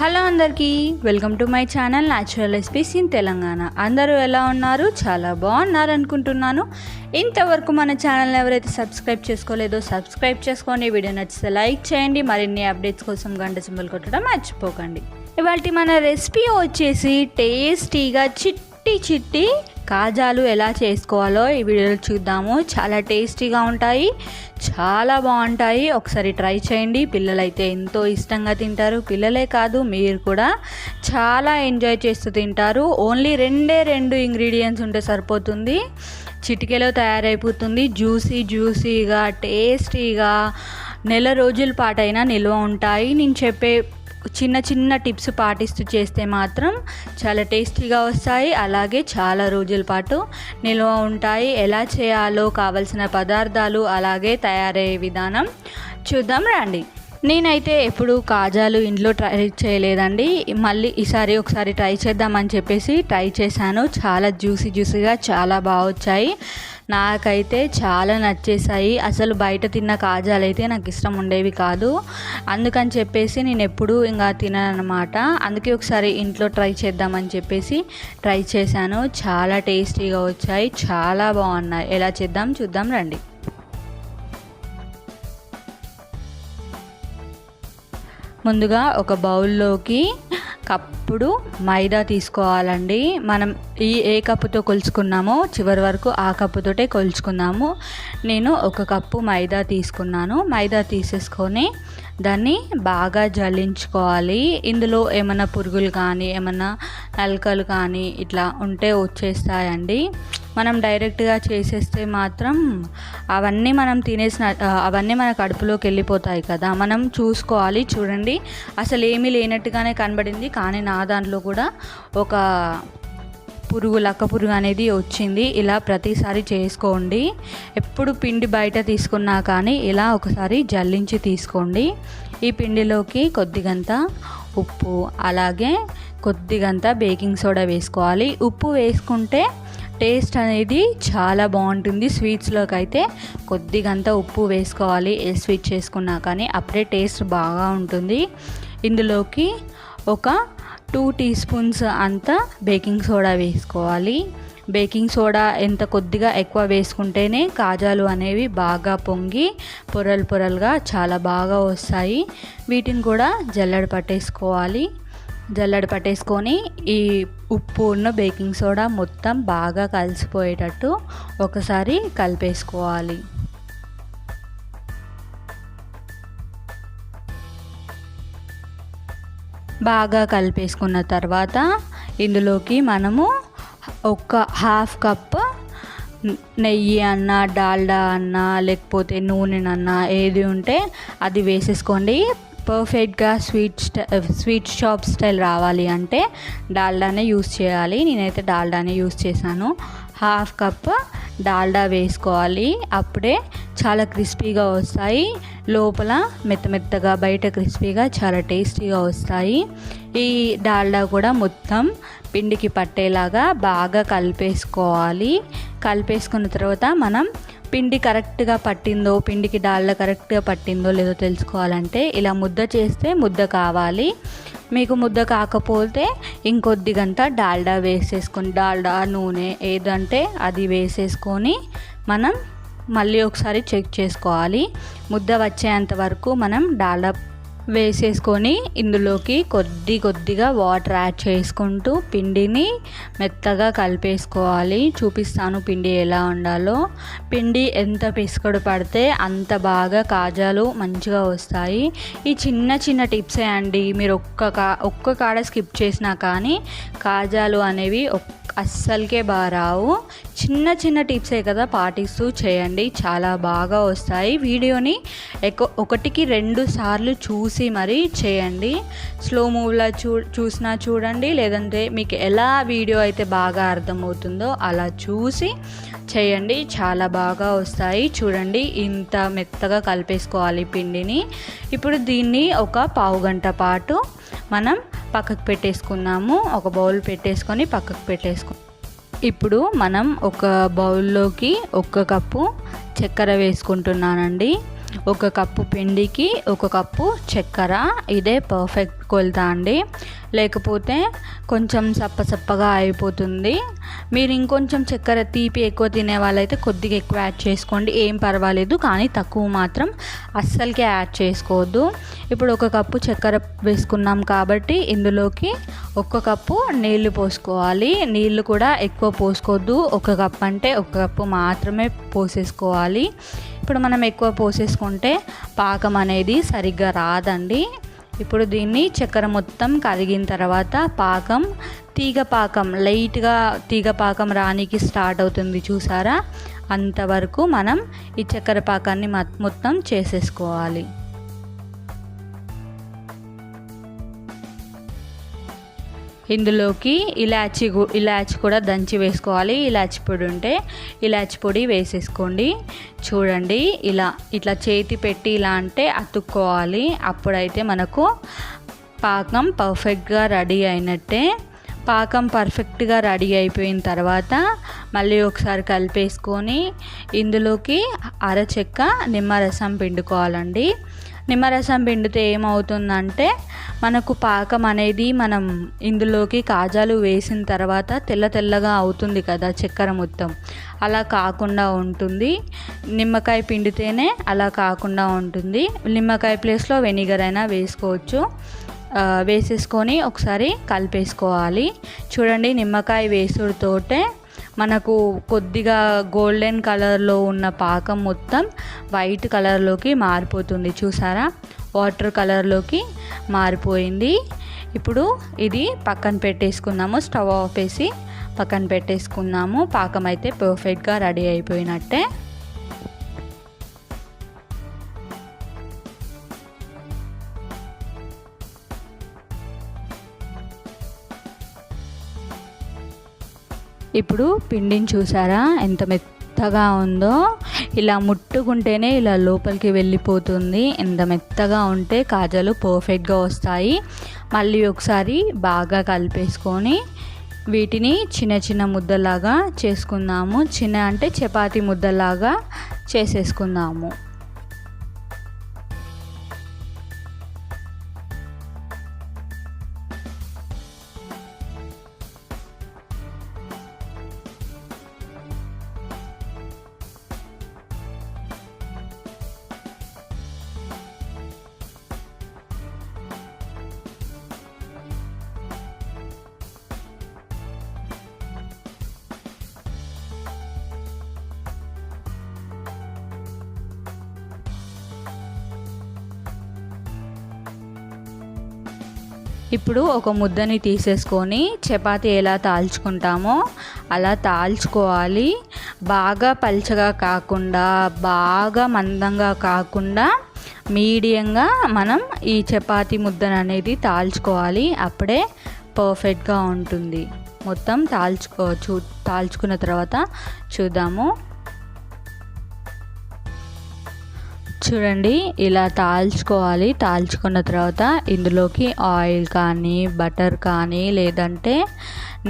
Hello అందరికీ welcome to my channel natural recipes in Telangana అందరూ ఎలా ఉన్నారు? చాలా బాగున్నారు అనుకుంటున్నాను. ఇంతవరకు మన ఛానల్ ఎవరైతే సబ్స్క్రైబ్ చేసుకోలేదో సబ్స్క్రైబ్ చేసుకోండి వీడియో నచ్చితే లైక్ చేయండి. మరిన్ని అప్డేట్స్ కోసం గంట సింబల్ కొట్టడం మర్చిపోకండి. ఇవాళ మన రెసిపీ వచ్చేసి టేస్టీగా చిట్ చిట్టి చిట్టి కాజాలు ఎలా చేసుకోవాలో ఈ వీడియోలో చూద్దాము. చాలా టేస్టీగా ఉంటాయి చాలా బాగుంటాయి. ఒకసారి ట్రై చేయండి. పిల్లలైతే ఎంతో ఇష్టంగా తింటారు. పిల్లలే కాదు మీరు కూడా చాలా ఎంజాయ్ చేస్తూ తింటారు. ఓన్లీ రెండే రెండు ఇంగ్రీడియంట్స్ ఉంటే సరిపోతుంది. చిటికెలో తయారైపోతుంది. జ్యూసీ జ్యూసీగా టేస్టీగా నెల రోజుల పాటైనా నిల్వ ఉంటాయి. నేను చెప్పే చిన్న చిన్న టిప్స్ పాటిస్తూ చేస్తే మాత్రం చాలా టేస్టీగా వస్తాయి. అలాగే చాలా రోజుల పాటు నిల్వ ఉంటాయి. ఎలా చేయాలో కావలసిన పదార్థాలు అలాగే తయారయ్యే విధానం చూద్దాం రండి. నేనైతే ఎప్పుడు కాజాలు ఇంట్లో ట్రై చేయలేదండి. మళ్ళీ ఈసారి ఒకసారి ట్రై చేద్దామని చెప్పేసి ట్రై చేశాను. చాలా జ్యూసీ జ్యూసీగా చాలా బాగా వచ్చాయి నాకైతే చాలా నచ్చేసాయి అసలు బయట తిన్న కాజాలు అయితే నాకు ఇష్టం ఉండేవి కాదు. అందుకని చెప్పేసి నేను ఎప్పుడూ ఇంకా తిననమాట అందుకే ఒకసారి ఇంట్లో ట్రై చేద్దామని చెప్పేసి ట్రై చేశాను. చాలా టేస్టీగా వచ్చాయి. చాలా బాగున్నాయి. ఎలా చేద్దాం చూద్దాం రండి. ముందుగా ఒక బౌల్లోకి కప్పుడు మైదా తీసుకోవాలండి. మనం ఈ ఏ కప్పుతో కొలుచుకున్నామో చివరి వరకు ఆ కప్పుతోటే కొలుచుకున్నాము నేను ఒక కప్పు మైదా తీసుకున్నాను. మైదా తీసేసుకొని దాన్ని బాగా జల్లించుకోవాలి. ఇందులో ఏమైనా పురుగులు కానీ ఏమైనా నలకలు కానీ ఇట్లా ఉంటే వచ్చేస్తాయండి. మనం డైరెక్ట్గా చేసేస్తే మాత్రం అవన్నీ మనం తినేసిన అవన్నీ మన కడుపులోకి వెళ్ళిపోతాయి కదా. మనం చూసుకోవాలి. చూడండి. అసలు ఏమీ లేనట్టుగానే కనబడింది. కానీ నా దాంట్లో కూడా ఒక పురుగు లక్క పురుగు అనేది వచ్చింది. ఇలా ప్రతిసారి చేసుకోండి. ఎప్పుడు పిండి బయట తీసుకున్నా కానీ ఇలా ఒకసారి జల్లించి తీసుకోండి. ఈ పిండిలోకి కొద్దిగంత ఉప్పు అలాగే కొద్దిగంత బేకింగ్ సోడా వేసుకోవాలి. ఉప్పు వేసుకుంటే టేస్ట్ అనేది చాలా బాగుంటుంది స్వీట్స్లోకి అయితే. కొద్దిగంత ఉప్పు వేసుకోవాలి ఏ స్వీట్ చేసుకున్నా కానీ అప్పుడే టేస్ట్ బాగా ఉంటుంది. ఇందులోకి ఒక టూ టీ స్పూన్స్ అంత బేకింగ్ సోడా వేసుకోవాలి. బేకింగ్ సోడా ఎంత కొద్దిగా ఎక్కువ వేసుకుంటేనే కాజాలు అనేవి బాగా పొంగి పొరలు పొరలుగా చాలా బాగా వస్తాయి. వీటిని కూడా జల్లెడ పట్టేసుకోవాలి. జల్లెడ పట్టేసుకొని ఈ ఉప్పు ఉన్న బేకింగ్ సోడా మొత్తం బాగా కలిసిపోయేటట్టు ఒకసారి కలిపేసుకోవాలి. బాగా కలిపేసుకున్న తర్వాత ఇందులోకి మనము ఒక హాఫ్ కప్ నెయ్యి అన్నా డాల్డా అన్నా లేకపోతే నూనెనన్నా ఏది ఉంటే అది వేసేసుకోండి. పర్ఫెక్ట్గా స్వీట్ స్వీట్ షాప్ స్టైల్ రావాలి అంటే డాల్డానే యూస్ చేయాలి. నేనైతే డాల్డానే యూస్ చేశాను. హాఫ్ కప్ డాల్డా వేసుకోవాలి. అప్పుడే చాలా క్రిస్పీగా వస్తాయి. లోపల మెత్త మెత్తగా బయట క్రిస్పీగా చాలా టేస్టీగా వస్తాయి. ఈ డాల్డా కూడా మొత్తం పిండికి పట్టేలాగా బాగా కలిపేసుకోవాలి. కలిపేసుకున్న తర్వాత మనం పిండి కరెక్ట్గా పట్టిందో పిండికి డాల్డా కరెక్ట్గా పట్టిందో లేదో తెలుసుకోవాలంటే ఇలా ముద్ద చేస్తే ముద్ద కావాలి. మీకు ముద్ద కాకపోతే ఇంకొద్ది గంట డాల్డా వేసేసుకొని డాల్డా నూనె ఏదంటే అది వేసేసుకొని మనం మళ్ళీ ఒకసారి చెక్ చేసుకోవాలి. ముద్ద వచ్చేంత వరకు మనం డాల్డా వేసేసుకొని ఇందులోకి కొద్ది కొద్దిగా వాటర్ యాడ్ చేసుకుంటూ పిండిని మెత్తగా కలిపేసుకోవాలి. చూపిస్తాను పిండి ఎలా ఉండాలో. పిండి ఎంత పిసుకడు పడితే అంత బాగా కాజాలు మంచిగా వస్తాయి. ఈ చిన్న చిన్న టిప్సే అండి. మీరు ఒక్క కా ఒక్క కాడ స్కిప్ చేసినా కానీ కాజాలు అనేవి ఒక్క అస్సలకే బాగా రావు. చిన్న చిన్న టిప్సే కదా పాటిస్తూ చేయండి. చాలా బాగా వస్తాయి. వీడియోని ఎక్కువ ఒకటికి రెండు సార్లు చూసి మరీ చేయండి. స్లో మూవ్లా చూ చూసినా చూడండి. లేదంటే మీకు ఎలా వీడియో అయితే బాగా అర్థమవుతుందో అలా చూసి చేయండి. చాలా బాగా వస్తాయి. చూడండి ఇంత మెత్తగా కలిపేసుకోవాలి పిండిని. ఇప్పుడు దీన్ని ఒక పావు గంట పాటు మనం పక్కకు పెట్టేసుకున్నాము. ఒక బౌల్ పెట్టేసుకొని పక్కకు పెట్టేసుకు. ఇప్పుడు మనం ఒక బౌల్లోకి ఒక కప్పు చక్కెర వేసుకుంటున్నానండి. ఒక కప్పు పిండికి ఒక కప్పు చక్కెర. ఇదే పర్ఫెక్ట్ తీసుకెళ్తా అండి. లేకపోతే కొంచెం సప్పసప్పగా అయిపోతుంది. మీరు ఇంకొంచెం చక్కెర తీపి ఎక్కువ తినే వాళ్ళైతే కొద్దిగా ఎక్కువ యాడ్ చేసుకోండి. ఏం పర్వాలేదు కానీ తక్కువ మాత్రం అస్సలకే యాడ్ చేసుకోవద్దు. ఇప్పుడు ఒక కప్పు చక్కెర వేసుకున్నాం కాబట్టి ఇందులోకి ఒక కప్పు నీళ్ళు పోసుకోవాలి. నీళ్ళు కూడా ఎక్కువ పోసుకోవద్దు. ఒక కప్ అంటే ఒక కప్పు మాత్రమే పోసేసుకోవాలి. ఇప్పుడు మనం ఎక్కువ పోసేసుకుంటే పాకం అనేది సరిగ్గా రాదండి. ఇప్పుడు దీన్ని చక్కెర మొత్తం కరిగిన తర్వాత పాకం తీగ పాకం లైట్గా తీగ పాకం రానికి స్టార్ట్ అవుతుంది చూసారా? అంతవరకు మనం ఈ చక్కెర పాకాన్ని మొత్తం చేసేసుకోవాలి. ఇందులోకి ఇలాచి ఇలాచి కూడా దంచి వేసుకోవాలి. ఇలాచి పొడి ఉంటే ఇలాచి పొడి వేసేసుకోండి. చూడండి ఇలా ఇట్లా చేతి పెట్టి ఇలా అంటే అతుక్కోవాలి. అప్పుడైతే మనకు పాకం పర్ఫెక్ట్గా రెడీ అయినట్టే. పాకం పర్ఫెక్ట్గా రెడీ అయిపోయిన తర్వాత మళ్ళీ ఒకసారి కలిపేసుకొని ఇందులోకి అరచెక్క నిమ్మరసం పిండుకోవాలండి. నిమ్మరసం పిండితే ఏమవుతుందంటే మనకు పాకం అనేది మనం ఇందులోకి కాజాలు వేసిన తర్వాత తెల్ల తెల్లగా అవుతుంది కదా చక్కెర మొత్తం. అలా కాకుండా ఉంటుంది. నిమ్మకాయ పిండితేనే అలా కాకుండా ఉంటుంది. నిమ్మకాయ ప్లేస్లో వెనిగర్ అయినా వేసుకోవచ్చు. వేసేసుకొని ఒకసారి కలిపేసుకోవాలి. చూడండి నిమ్మకాయ వేసుడుతోటే మనకు కొద్దిగా గోల్డెన్ కలర్లో ఉన్న పాకం మొత్తం వైట్ కలర్లోకి మారిపోతుంది. చూసారా? వాటర్ కలర్లోకి మారిపోయింది. ఇప్పుడు ఇది పక్కన పెట్టేసుకున్నాము స్టవ్ ఆఫ్ వేసి పక్కన పెట్టేసుకున్నాము పాకం అయితే పర్ఫెక్ట్గా రెడీ అయిపోయినట్టే. ఇప్పుడు పిండిని చూసారా? ఎంత మెత్తగా ఉందో. ఇలా ముట్టుకుంటేనే ఇలా లోపలికి వెళ్ళిపోతుంది. ఎంత మెత్తగా ఉంటే కాజాలు పర్ఫెక్ట్గా వస్తాయి. మళ్ళీ ఒకసారి బాగా కలిపేసుకొని వీటిని చిన్న చిన్న ముద్దలాగా చేసుకుందాము. చిన్న అంటే చపాతీ ముద్దలాగా చేసేసుకుందాము. ఇప్పుడు ఒక ముద్దని తీసేసుకొని చపాతి ఎలా తాల్చుకుంటామో అలా తాల్చుకోవాలి. బాగా పల్చగా కాకుండా బాగా మందంగా కాకుండా మీడియంగా మనం ఈ చపాతి ముద్దను అనేది తాల్చుకోవాలి. అప్పుడే పర్ఫెక్ట్గా ఉంటుంది. మొత్తం తాల్చుకో చూ తాల్చుకున్న తర్వాత చూద్దాము. చూడండి ఇలా తాల్చుకోవాలి. తాల్చుకున్న తర్వాత ఇందులోకి ఆయిల్ కానీ బటర్ కానీ లేదంటే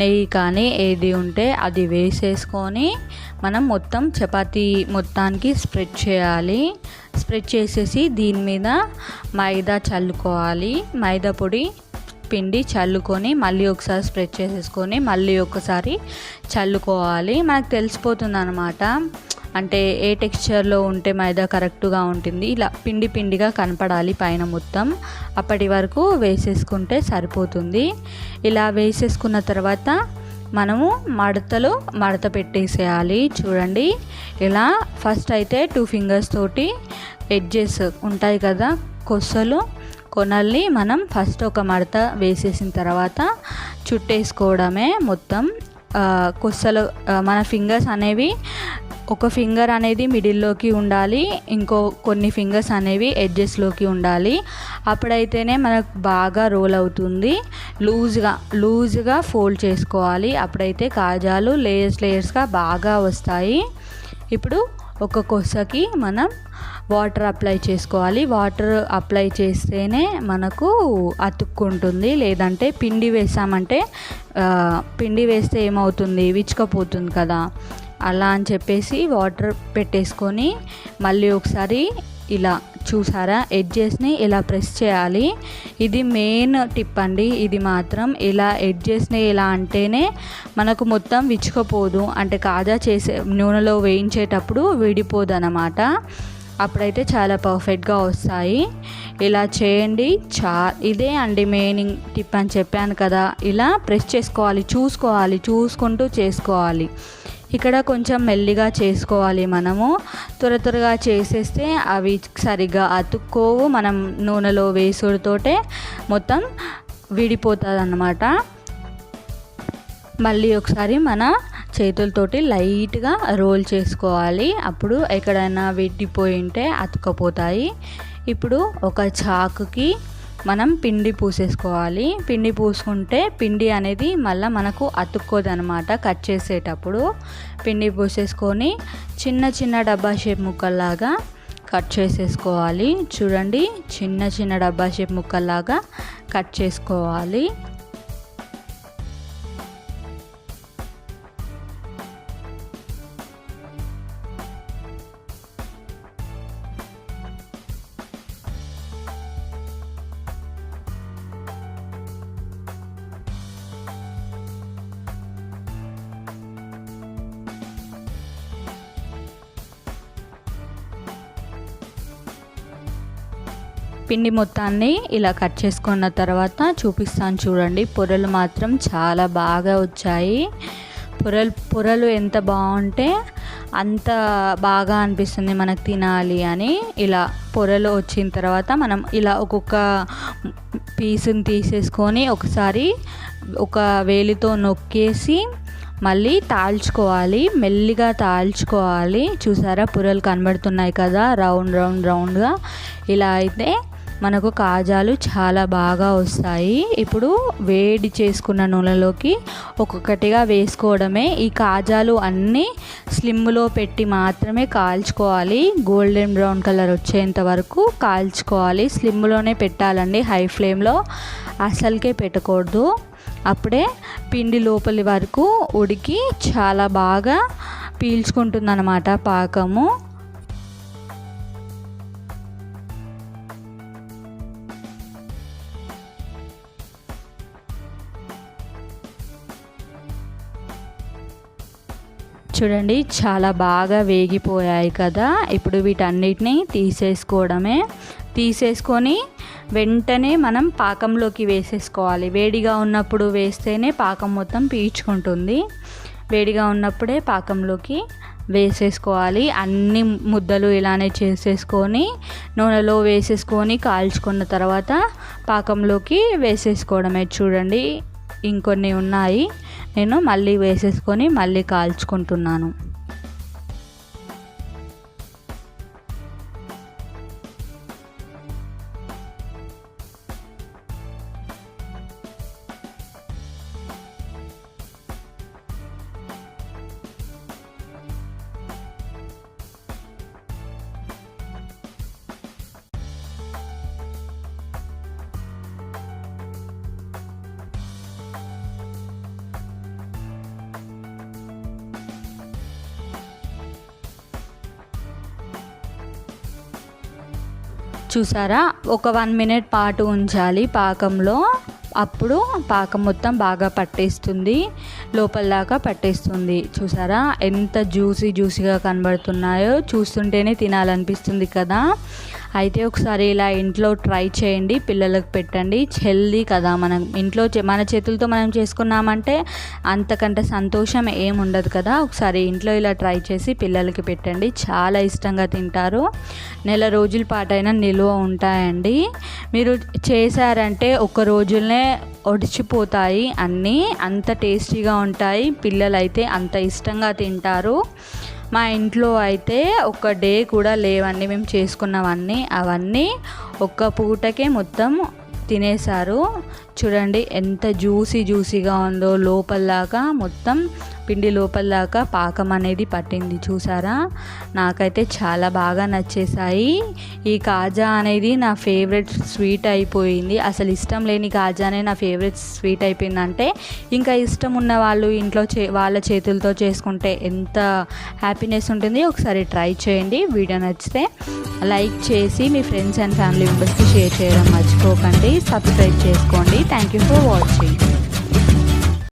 నెయ్యి కానీ ఏది ఉంటే అది వేసేసుకొని మనం మొత్తం చపాతీ మొత్తానికి స్ప్రెడ్ చేయాలి. స్ప్రెడ్ చేసేసి దీని మీద మైదా చల్లుకోవాలి. మైదా పొడి పిండి చల్లుకొని మళ్ళీ ఒకసారి స్ప్రెడ్ చేసేసుకొని మళ్ళీ ఒకసారి చల్లుకోవాలి. మనకు తెలిసిపోతుంది అనమాట అంటే ఏ టెక్స్చర్లో ఉంటే మైదా కరెక్ట్గా ఉంటుంది. ఇలా పిండి పిండిగా కనపడాలి పైన మొత్తం. అప్పటి వరకు వేసేసుకుంటే సరిపోతుంది. ఇలా వేసేసుకున్న తర్వాత మనము మడతలు మడత పెట్టేసేయాలి. చూడండి ఇలా ఫస్ట్ అయితే టూ ఫింగర్స్ తోటి ఎడ్జెస్ ఉంటాయి కదా కొసలు కొనల్ని మనం ఫస్ట్ ఒక మడత వేసేసిన తర్వాత చుట్టేసుకోవడమే మొత్తం. కొసలు మన ఫింగర్స్ అనేవి ఒక ఫింగర్ అనేది మిడిల్లోకి ఉండాలి ఇంకో కొన్ని ఫింగర్స్ అనేవి ఎడ్జెస్లోకి ఉండాలి. అప్పుడైతేనే మనకు బాగా రోల్ అవుతుంది. లూజ్గా లూజ్గా ఫోల్డ్ చేసుకోవాలి. అప్పుడైతే కాజాలు లేయర్స్ లేయర్స్గా బాగా వస్తాయి. ఇప్పుడు ఒక కొసకి మనం వాటర్ అప్లై చేసుకోవాలి. వాటర్ అప్లై చేస్తేనే మనకు అతుక్కుంటుంది. లేదంటే పిండి వేసామంటే పిండి వేస్తే ఏమవుతుంది? విచ్చుకపోతుంది కదా. అలా అని చెప్పేసి వాటర్ పెట్టేసుకొని మళ్ళీ ఒకసారి ఇలా చూసారా ఎడ్జెస్ని ఇలా ప్రెస్ చేయాలి? ఇది మెయిన్ టిప్ అండి. ఇది మాత్రం ఇలా ఎడ్జెస్ని ఇలా అంటేనే మనకు మొత్తం విచ్చుకపోదు. అంటే కాజా చేసే నూనెలో వేయించేటప్పుడు విడిపోదు అన్నమాట అప్పుడైతే చాలా పర్ఫెక్ట్గా వస్తాయి. ఇలా చేయండి. చా ఇదే అండి మెయిన్ టిప్ అని చెప్పాను కదా. ఇలా ప్రెస్ చేసుకోవాలి చూసుకోవాలి చూసుకుంటూ చేసుకోవాలి. ఇక్కడ కొంచెం మెల్లిగా చేసుకోవాలి మనము. త్వర త్వరగా చేసేస్తే అవి సరిగ్గా అతుక్కోవు. మనం నూనెలో వేసుడుతోటే మొత్తం విడిపోతుంది అన్నమాట మళ్ళీ ఒకసారి మన చేతులతోటి లైట్గా రోల్ చేసుకోవాలి. అప్పుడు ఎక్కడైనా వెట్టిపోయి ఉంటే అతుకపోతాయి ఇప్పుడు ఒక చాకుకి మనం పిండి పూసేసుకోవాలి. పిండి పూసుకుంటే పిండి అనేది మళ్ళీ మనకు అతుక్కోదనమాట కట్ చేసేటప్పుడు. పిండి పూసేసుకొని చిన్న చిన్న డబ్బా షేప్ ముక్కల్లాగా కట్ చేసేసుకోవాలి. చూడండి చిన్న చిన్న డబ్బా షేప్ ముక్కల్లాగా కట్ చేసుకోవాలి. పిండి మొత్తాన్ని ఇలా కట్ చేసుకున్న తర్వాత చూపిస్తాను చూడండి. పొరలు మాత్రం చాలా బాగా వచ్చాయి. పొరలు పొరలు ఎంత బాగుంటే అంత బాగా అనిపిస్తుంది మనకు తినాలి అని. ఇలా పొరలు వచ్చిన తర్వాత మనం ఇలా ఒక్కొక్క పీసుని తీసేసుకొని ఒకసారి ఒక వేలితో నొక్కేసి మళ్ళీ తాల్చుకోవాలి. మెల్లిగా తాల్చుకోవాలి. చూసారా పొరలు కనబడుతున్నాయి కదా? రౌండ్ రౌండ్ రౌండ్గా. ఇలా అయితే మనకు కాజాలు చాలా బాగా వస్తాయి. ఇప్పుడు వేడి చేసుకున్న నూనెలోకి ఒక్కొక్కటిగా వేసుకోవడమే. ఈ కాజాలు అన్నీ స్లిమ్లో పెట్టి మాత్రమే కాల్చుకోవాలి. గోల్డెన్ బ్రౌన్ కలర్ వచ్చేంత వరకు కాల్చుకోవాలి. స్లిమ్లోనే పెట్టాలండి హై ఫ్లేమ్లో. అసలుకే పెట్టకూడదు. అప్పుడే పిండి లోపలి వరకు ఉడికి చాలా బాగా పీల్చుకుంటుంది పాకము. చూడండి చాలా బాగా వేగిపోయాయి కదా. ఇప్పుడు వీటన్నిటిని తీసేసుకోవడమే. తీసేసుకొని వెంటనే మనం పాకంలోకి వేసేసుకోవాలి. వేడిగా ఉన్నప్పుడు వేస్తేనే పాకం మొత్తం పీల్చుకుంటుంది. వేడిగా ఉన్నప్పుడే పాకంలోకి వేసేసుకోవాలి. అన్ని ముద్దలు ఇలానే చేసేసుకొని నూనెలో వేసేసుకొని కాల్చుకున్న తర్వాత పాకంలోకి వేసేసుకోవడమే. చూడండి ఇంకొన్ని ఉన్నాయి. నేను మళ్ళీ వేసేసుకొని మళ్ళీ కాల్చుకుంటున్నాను. చూసారా? ఒక వన్ మినిట్ పాటు ఉంచాలి పాకంలో. అప్పుడు పాకం మొత్తం బాగా పట్టేస్తుంది. లోపల దాకా పట్టేస్తుంది. చూసారా? ఎంత జ్యూసీ జ్యూసీగా కనబడుతున్నాయో. చూస్తుంటేనే తినాలనిపిస్తుంది కదా. అయితే ఒకసారి ఇలా ఇంట్లో ట్రై చేయండి పిల్లలకు పెట్టండి. హెల్దీ కదా మనం ఇంట్లో మన చేతులతో మనం చేసుకున్నామంటే అంతకంటే సంతోషం ఏముండదు కదా. ఒకసారి ఇంట్లో ఇలా ట్రై చేసి పిల్లలకి పెట్టండి. చాలా ఇష్టంగా తింటారు. నెల రోజుల పాటైనా నిల్వ ఉంటాయండి. మీరు చేశారంటే ఒక రోజులనే ఒడిచిపోతాయి అన్నీ. అంత టేస్టీగా ఉంటాయి. పిల్లలైతే అంత ఇష్టంగా తింటారు. మా ఇంట్లో అయితే ఒక డే కూడా లేవండి. మేము చేసుకున్నవన్నీ అవన్నీ ఒక్క పూటకే మొత్తం తినేశారు. చూడండి ఎంత జ్యూసీ జ్యూసీగా ఉందో లోపల దాకా మొత్తం పిండి లోపల దాకా పాకం అనేది పట్టింది చూసారా? నాకైతే చాలా బాగా నచ్చేసాయి ఈ కాజా అనేది నా ఫేవరెట్ స్వీట్ అయిపోయింది. అసలు ఇష్టం లేని కాజానే నా ఫేవరెట్ స్వీట్ అయిపోయిందంటే ఇంకా ఇష్టం ఉన్న వాళ్ళు ఇంట్లో చే వాళ్ళ చేతులతో చేసుకుంటే ఎంత హ్యాపీనెస్ ఉంటుంది. ఒకసారి ట్రై చేయండి. వీడియో నచ్చితే లైక్ చేసి మీ ఫ్రెండ్స్ అండ్ ఫ్యామిలీ మెంబర్స్కి షేర్ చేయడం మర్చిపోకండి. సబ్స్క్రైబ్ చేసుకోండి. Thank you for watching.